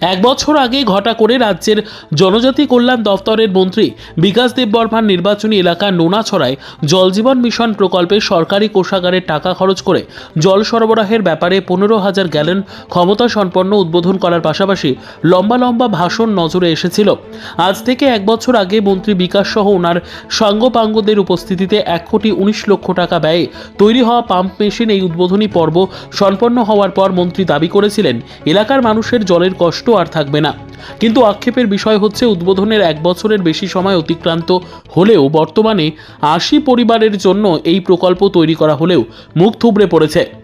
এক বছর আগে ঘটা করে রাজ্যের জনজাতি কল্যাণ দফতরের মন্ত্রী বিকাশ দেববর্মার নির্বাচনী এলাকা নোনাছড়ায় জলজীবন মিশন প্রকল্পে সরকারি কোষাগারের টাকা খরচ করে জল সরবরাহের ব্যাপারে পনেরো হাজার গ্যালন ক্ষমতা সম্পন্ন উদ্বোধন করার পাশাপাশি লম্বা লম্বা ভাষণ নজরে এসেছিল। আজ থেকে এক বছর আগে মন্ত্রী বিকাশ সহ ওনার সাঙ্গপাঙ্গদের উপস্থিতিতে এক কোটি উনিশ লক্ষ টাকা ব্যয়ে তৈরি হওয়া পাম্প মেশিন এই উদ্বোধনী পর্ব সম্পন্ন হওয়ার পর মন্ত্রী দাবি করেছিলেন, এলাকার মানুষের জলের কষ্ট আর থাকবে না। কিন্তু আক্ষেপের বিষয় হচ্ছে উদ্বোধনের এক বছরের বেশি সময় অতিক্রান্ত হলেও বর্তমানে আশি পরিবারের জন্য এই প্রকল্প তৈরি করা হলেও মুখ থুবড়ে পড়েছে।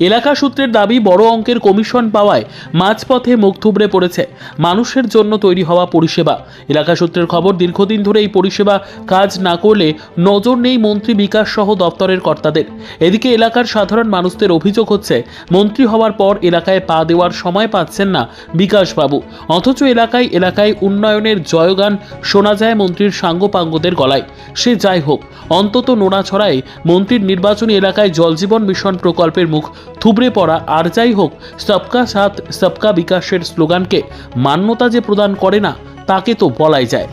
এলাকা সূত্রের দাবি, বড় অঙ্কের কমিশন পাওয়ায় মাঝপথে মুখ থুবড়ে পড়েছে। মানুষের জন্য তৈরি হওয়া পরিষেবা। এলাকা সূত্রের খবর, দীর্ঘদিন ধরে এই পরিষেবা কাজ না করলে নজর নেই মন্ত্রী বিকাশ সহ দপ্তরের কর্তাদের। এদিকে এলাকার সাধারণ মানুষদের অভিযোগ হচ্ছে, মন্ত্রী হওয়ার পর এলাকায় পা দেওয়ার সময় পাচ্ছেন না বিকাশবাবু। অথচ এলাকায় এলাকায় উন্নয়নের জয়গান শোনা যায় মন্ত্রীর সাঙ্গপাঙ্গদের গলায়। সে যাই হোক, অন্তত নোড়াছড়ায় মন্ত্রীর নির্বাচনী এলাকায় জলজীবন মিশন প্রকল্পের মুখ থুবড়ে পড়া আর যাই হোক সবকা সাথ সবকা বিকাশের স্লোগানকে মান্যতা যে প্রদান করে না তাকে তো বলাই যায়।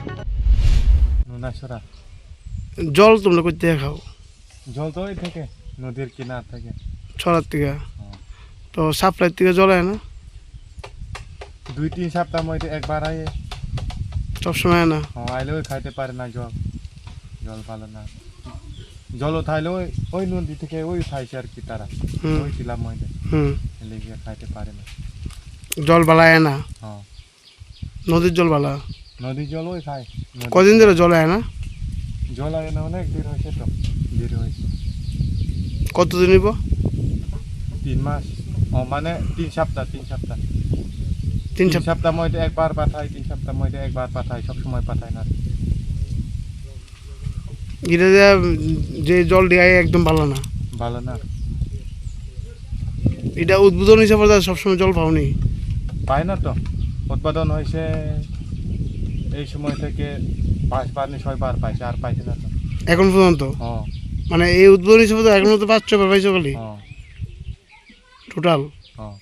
জল তোমরা করতে খাও? জল তো থেকে নদীর কিনার থেকে। ছড়ার থেকে? তো সাপ্লাই থেকে জল হয় না? দুই তিন সপ্তাহ মধ্যে একবার আয়ে। সবসময় হয় না? হ্যাঁ আইলেও খাইতে পারে না জল। জল ভালো না। জলও থাইলে ওই ওই নদী থেকে ওই খাইছে আর কি তারা। ওই লেগে খাইতে পারে না। জল বালা হয় না? হ্যাঁ। নদীর জল বালা? নদীর জল ওই খায়। কদিন ধরে জল হয় না? জল আগে না অনেক দেরি হয়েছে তো। দেরি হয়েছে। কতদিন নিব তিন মাস। ও মানে তিন সপ্তাহ তিন সপ্তাহ। তিন সপ্তাহ। সপ্তাহ মধ্যে একবার পাঠায় তিন সপ্তাহ মধ্যে একবার পাঠায় সব সময় পাঠায় না এটা যে জল দেয় একদম ভালো না। ভালো না। এটা উদ্বোধন হিসাবে সবসময় জল পাওনি। পায় না তো। উৎপাদন হয়েছে এই সময় থেকে পাঁচবার না ছয়বার পাইছে আর পাইছে না তো। এখন পর্যন্ত? হ্যাঁ। মানে এই উদ্বোধন হিসাবে তো এখন তো পাঁচ ছবার পাইছো খালি হ্যাঁ। টোটাল হ্যাঁ।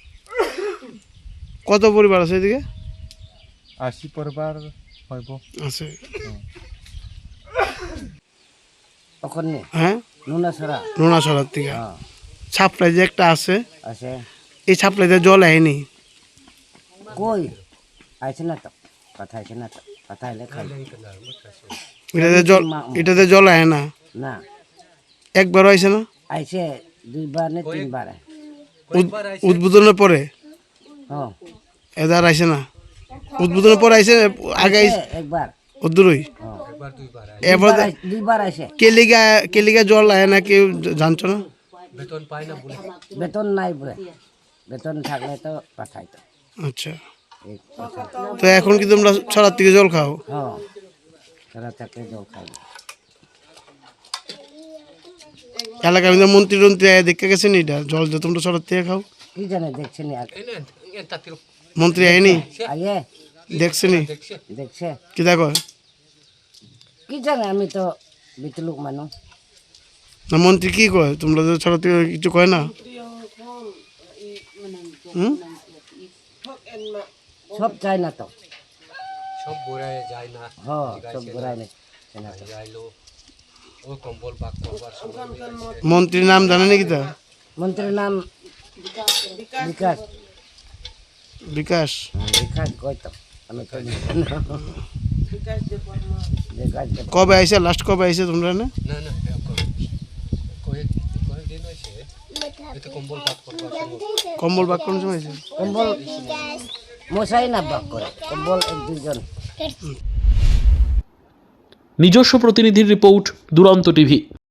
কত পরিবার আছে এদিকে? আশি পরিবার হইব। আছে। ওখানে হ্যাঁ? নুনাছড়া। থেকে হ্যাঁ। ছাপলাই যে একটা আছে আছে। এই ছাপলাইতে জল আয়নি কই? আইছে না তো। কথা আইছে না তো। কথা আইলে খাই। এটাতে জল এটাতে জল আয় না। না। একবার আইছে না? আইছে দুইবার না তিনবার। উদ্বোধনের পরে? হ্যাঁ। এদার আইছে না। উদ্বোধনের পরে আইছে আগে একবার। অদূরই হ্যাঁ। কেলিগা কেলিগা জল আয় না কেউ জানছো না? বেতন নাই বলে। বেতন থাকলে তো পাঠাই তো। আচ্ছা। তো এখন কি তোমরা ছড়ার থেকে জল খাও? হ্যাঁ তারা থাকলে জল খাই। এলাকার মধ্যে মন্ত্রী টন্ত্রী আয় দেখে গেছেন এটা? জল যে তোমরা ছড়ার থেকে খাও? কি জানে দেখছেনি আর? মন্ত্রী আয়নি? দেখছেনি দেখছে। কি দেখো? কি জানে আমি তো বিতলুক মানুষ। না মন্ত্রী কি কয়? তোমরা যে ছড়ার থেকে কিছু কয় না? হুম? সব চাই না তো। সব ঘুরায় যায় না। হ্যাঁ সব করবার সময় মন্ত্রীর নাম জানে নাকি তা? মন্ত্রীর নাম বিকাশ। বিকাশ। বিকাশ কই তো? আমি কবে আইসে? লাস্ট কবে আইসে তোমরা না বাক কম্বল বাক কোন সময় কম্বল মশাই না বাক করে কম্বল এক দুজন নিজস্ব প্রতিনিধির রিপোর্ট দুরন্ত টিভি।